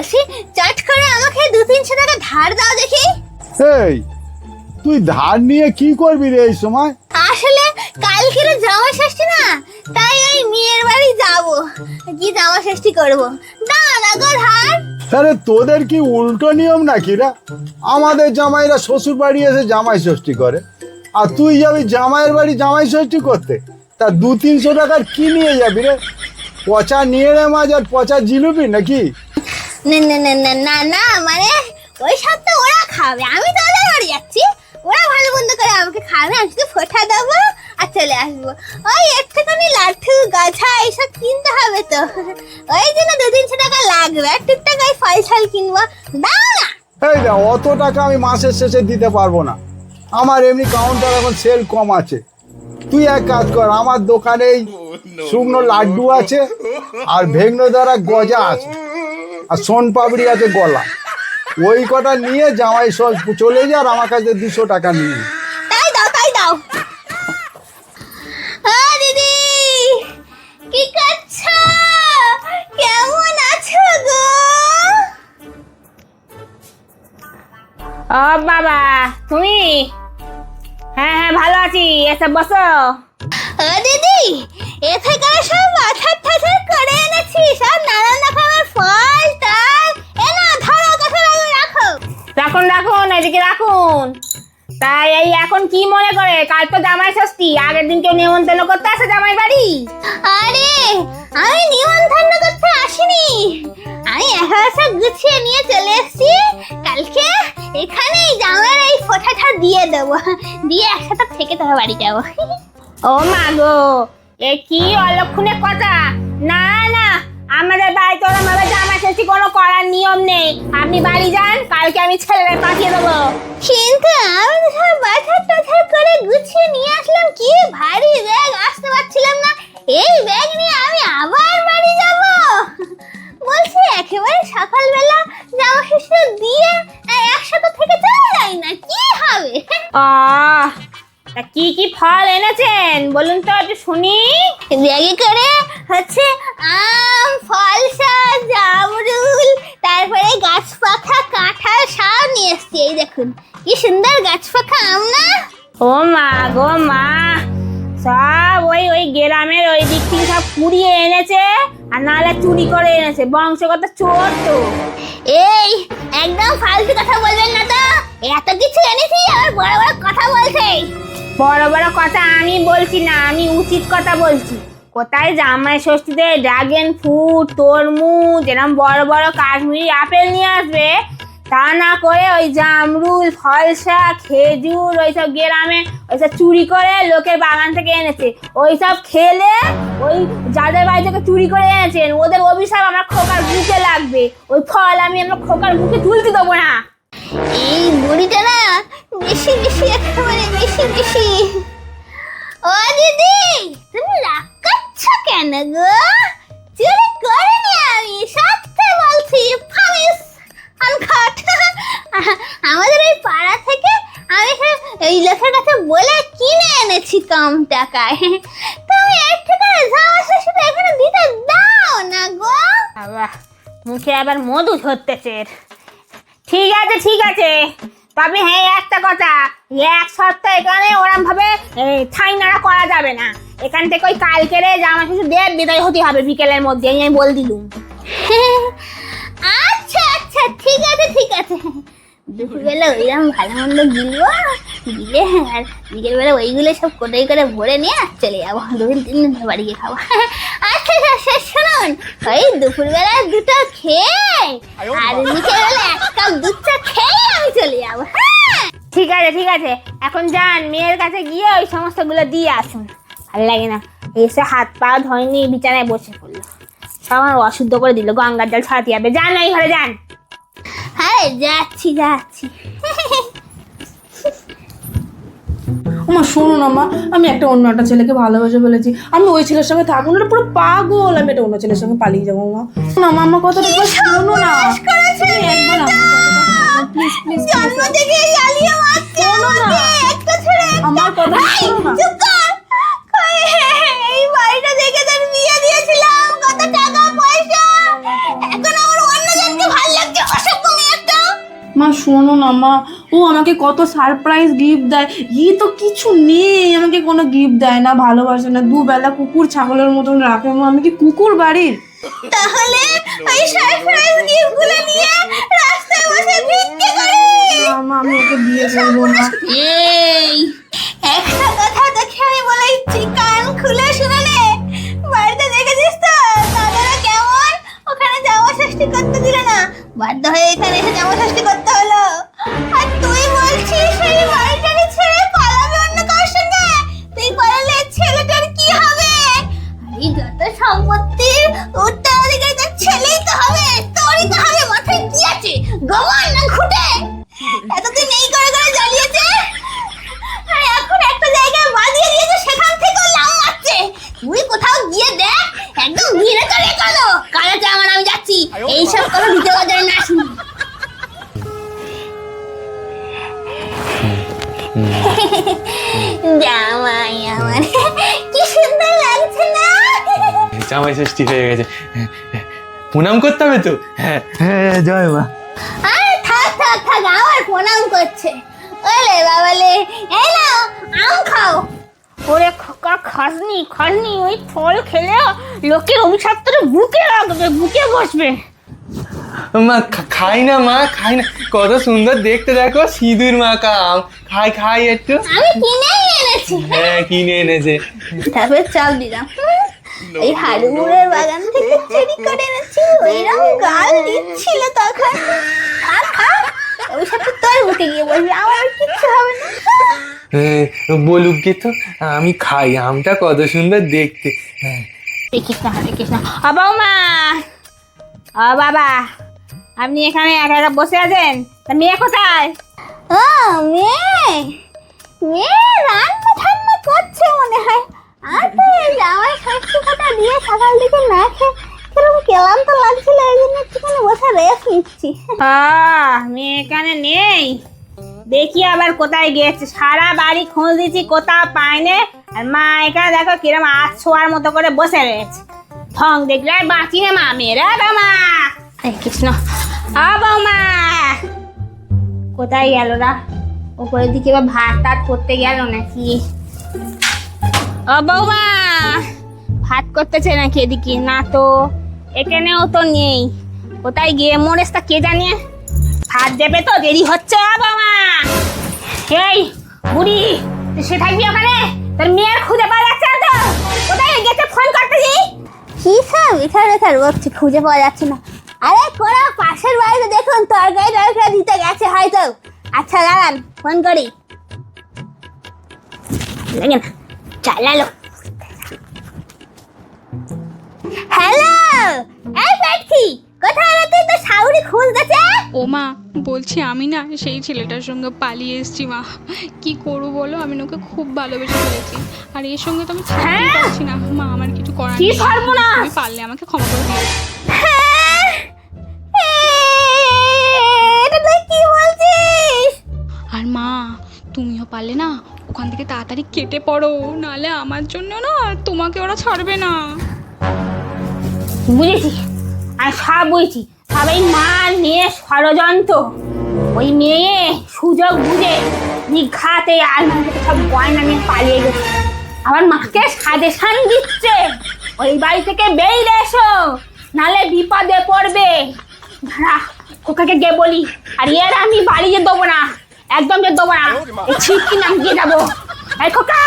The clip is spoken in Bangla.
বলছি চট করে আমাকে দু তিনশো টাকা ধার দাও দেখি। এই তুই ধার নিয়ে কি করবি রে এই সময়? আসলে কালকে রে জামা ষষ্ঠী না তাই ওই মেয়ের বাড়ি যাব। কি জামা ষষ্ঠী করব। দাও না গো ধার। আরে তোদের কি উল্টো নিয়ম নাকি রা? আমাদের জামাইরা শ্বশুর বাড়ি এসে জামাই ষষ্ঠী করে। আর তুই যাবি জামাইয়ের বাড়ি জামাই ষষ্ঠী করতে? তা দু তিনশো টাকার কি নিয়ে যাবি রে? পচা নিয়ে রে মাছ আর পচা জিলুপি নাকি? না না না না না না মানে ওই সব ওরা খাবে। আমি তো ওদের বাড়ি যাচ্ছি। ওরা ভালো মন্দ করে আমাকে খাবে আমি শুধু ফোটা দেবো আর চলে আসব। ওই একটুখানি লাঠু গাছা এইসব কিনতে হবে তো। ওই জন্য দু তিনশো টাকা লাগবে। আর টুকটাক ওই ফল ছল কিনবো। দাও না। এই না অত টাকা আমি মাসের শেষে দিতে পারব না। আমার এমনি কাউন্টার এখন সেল কম আছে। তুই এক কাজ কর আমার দোকানে শুকনো লাড্ডু আছে আর ভেগনো দ্বারা গজা আছে। আর সোন পাপড়ি আছে গলা। ওই কটা নিয়ে জামাই সব চলে যা আর আমার কাছে দুশো টাকা নিয়ে তাই দাও তাই দাও। দিদি কি করছ কেমন আছো গো? ও বাবা তুমি? হ্যাঁ হ্যাঁ ভালো আছি এসে বসো। ও দিদি এ থেকে কি মনে করে? কাল তো জামাই ষষ্ঠী আগের দিন কেউ নিমন্ত্রণ করতে আসে জামাই বাড়ি? আরে আমি নিমন্ত্রণ করতে আসিনি। আমি একা সব গুছিয়ে নিয়ে চলে এসেছি। কালকে এখানেই জামার এই ফোঁটাটা দিয়ে দেবো। দিয়ে একসাথে থেকে তোর বাড়ি যাব। ও মা গো এ কি অলক্ষণে কথা? না না আমাদের বাড়িতে ওরম ভাবে জামাই ষষ্ঠী কোনো করার নিয়ম নেই। আপনি বাড়ি যান কালকে আমি ছেলেদের পাঠিয়ে দেবো। কিন্তু গুছিয়ে নিয়ে আসলাম কি ভারী ব্যাগ আসতে পারছিলাম না। এই ব্যাগ নিয়ে আমি আবার বাড়ি যাব। বলছি একেবারে সকালবেলা জামা ষষ্ঠী দিয়ে একসাথে থেকে চলে যাই না কি হবে? আহ তা কি কি ফল এনেছেন? বলুন তো একটু শুনি। ব্যাগে করে হচ্ছে আম ফলসা জামরুল তারপরে গাছ পাখা কাঁঠাল সব নিয়ে এসছি। এই দেখুন কি সুন্দর গাছ পাখা আম না? ও মা গো মা। সব ওই ওই গ্রামের ওই দিক থেকে সব কুড়িয়ে এনেছে আর নাহলে চুরি করে এনেছে। বংশগত চোর তো। এই একদম ফালতু কথা বলবেন না তো। এত কিছু এনেছি আবার বড় বড় কথা বলছে। বড় বড় কথা আমি বলছি না আমি উচিত কথা বলছি। কোথায় জামাই ষষ্ঠীতে ড্রাগন ফ্রুট তরমুজ এরকম বড় বড় কাশ্মীরি আপেল নিয়ে আসবে? তা না করে ওই জামরুল ফলসা খেজুর, ওইসব গ্রামে ওইসব চুরি করে লোকের বাগান থেকে এনেছে। ওইসব খেলে ওই যাদের বাড়ি থেকে চুরি করে এনেছেন, ওদের অভিশাপ আমার খোকার বুকে লাগবে। ওই ফল আমি আমার খোকার বুকে তুলতে দেবো না। এই বুড়িটা না বেশি বেশি একেবারে বেশি বেশি। ও দিদি, তুমি রাগ করছ কেন গো? চুরি করিনি আমি, সত্যি বলছি। আমাদের এই পাড়া থেকে আমি এই লোকের কাছে বলে কিনে এনেছি কম টাকায়। তুমি যাওয়া শেষে এখানে দিতে দাও না গো। মুখে আবার মধু ধরতেছে। ঠিক আছে ঠিক আছে। তবে হ্যাঁ একটা কথা এক সপ্তাহ এখানে ওরম ভাবে ঠাই নাড়া করা যাবে না। এখান থেকে ওই কালকেরে জামা কিছু দেব বিদায় হতে হবে বিকেলের মধ্যে আমি বল দিলুম। আচ্ছা আচ্ছা ঠিক আছে ঠিক আছে। দুপুরবেলা ওইরকম ভালো মন্দ গিলবো, গিলে আর বিকেলবেলা ওইগুলো সব কোটাই করে ভরে নিয়ে চলে যাব। দুদিন, তিন দিন বাড়ি গিয়ে খাব। আচ্ছা আচ্ছা শুনুন, ওই দুপুরবেলা দুটো খেয়ে আর বিকেলবেলা এক কাপ দুধ চা খেয়ে আমি চলে যাব। হ্যাঁ। ঠিক আছে ঠিক আছে। এখন যান, মেয়ের কাছে গিয়ে ওই সমস্তগুলো দিয়ে আসুন। ভালো লাগে না। এসে হাত পা ধয়নি, বিছানায় বসে পড়ল। আমার অশুদ্ধ করে দিল, গঙ্গার জল ছড়াতে যাবে। যান ওই ঘরে যান। যাচ্ছি যাচ্ছি। আমার শোনো না মা আমি একটা অন্য একটা ছেলেকে ভালোবাসে বলেছি। আমি ওই ছেলের সঙ্গে থাকব না পুরো পাগল। আমি একটা অন্য ছেলের সঙ্গে পালিয়ে যাব মা। না মা আমার কথাটা শোনো না। শোনো না মা। ও আমাকে কত সারপ্রাইজ গিফট দেয়। ই তো কিছু নেই আমাকে কোনো গিফট দেয় না ভালোবাসে না। দুবেলা কুকুর ছাগলের মতন রাখে মা। আমি কি কুকুর বাড়ির? তাহলে ওই সারপ্রাইজ গিফটগুলো নিয়ে রাস্তায় বসে ভিক্ষে করে মা আমি ওকে বিয়ে করব না। এই যত জামাই ষষ্ঠী হয়ে গেছে। প্রণাম করতে হবে তো? হ্যাঁ। হ্যাঁ জয় মা। আরে থাক থাক থাক আমার প্রণাম করছে। ওলে বাবালে এই নাও আম খাও। ওরে খোকা খাসনি খাসনি ওই ফল খেলে লোকের অভিশাপ তোর বুকে লাগবে বুকে বসবে। মা খাই না মা খাই না। কত সুন্দর দেখতে দেখো সিঁদুর মাখা আম। খাই খাই একটু। আমি কিনেই এনেছি। হ্যাঁ কিনে এনেছে। তারপরে চাল দিলাম। এই হাড়ুমুড়ের বাগান থেকে চুরি করে এনেছি ওইরকম গাল দিচ্ছিল তখন। ওই সাথে তোর বুকে গিয়ে বলবি আমার কিচ্ছু হবে না। বলুক গে তো আমি খাই আমটা কত সুন্দর দেখতে। হ্যাঁ হরে কৃষ্ণ। ও বৌমা। ও বাবা আপনি এখানে একা একা বসে আছেন? তা মেয়ে কোথায়? ও মেয়ে। মেয়ে রান্না ঠান্না করছে মনে হয় আর তো এই জামাই ষষ্ঠী কথা দিয়ে সকাল দিকে না খেয়ে কীরকম ক্লান্ত লাগছিল এই জন্য একটুখানি বসে রেস্ট নিচ্ছি আহ, মেয়ে এখানে নেই। দেখি আবার কোথায় গিয়েছে সারা বাড়ি খোঁজ দিচ্ছি কোথাও পাইনে। আর মা এখানে দেখো কিরম আজ ছোঁয়ার মতো করে বসে রয়েছে। ঠং দেখলে আর বাঁচি না মা মেয়েরা বামা কৃষ্ণ। বৌমা। কোথায় গেল না উপরের দিকে এবার ভাত টাত করতে গেল নাকি? ও বৌমা ভাত করতেছে নাকি এদিকে? না তো এখানেও তো নেই। কোথায় গিয়ে মরেসটা কে জানে? ভাত দেবে তো, দেরি হচ্ছে বাবা। এই, বুড়ি, তুই সে থাকবি ওখানে? তোর মেয়ের খুঁজে পাওয়া যাচ্ছে তো। কোথায় গেছে ফোন করতে দি কি সব? এখানে এখানে বলছি, খুঁজে পাওয়া যাচ্ছে না। আরে, কোনো পাশের বাড়িতে দেখুন, তরকারি টরকারি দিতে গেছে হয়তো। আচ্ছা দাঁড়ান, ফোন করি। লাগে না চালালো। হ্যালো, এই প্রার্থী কোথায় রে তুই? তো সাউরি খুঁজতেছে ও মা বলছি আমি না সেই ছেলেটার সঙ্গে পালিয়ে এসেছি মা। কি করব বলো? আমি না ওকে খুব ভালোবেসে ফেলেছি। আর এর সঙ্গে তো আমি থাকতে হ্যাঁ? পারছি না। মা আমার কিছু করার কি নেই। সর্বনাশ! তুমি পারলে আমাকে ক্ষমা করে দিও। হ্যাঁ? এটা তুই কি বলছিস? আর মা তুমিও পারলে না ওখান থেকে তাড়াতাড়ি কেটে পড়ো। নাহলে আমার জন্য না তোমাকে ওরা ছাড়বে না। বুঝেছি আর সব বুঝছি সবাই মা মেয়ে ষড়যন্ত্র ওই মেয়ে সুযোগ বুঝে নিঘাতে আর সব গয়না নিয়ে পালিয়ে গেছে আমার মাকে সাজেশান দিচ্ছে ওই বাড়ি থেকে বেরিয়ে এসো নালে বিপদে পড়বে না কোকাকে গে বলি আর এর আমি বাড়িয়ে দেবো না একদম যে দেবো না ছিটকি নাম দিয়ে যাব এই খোকা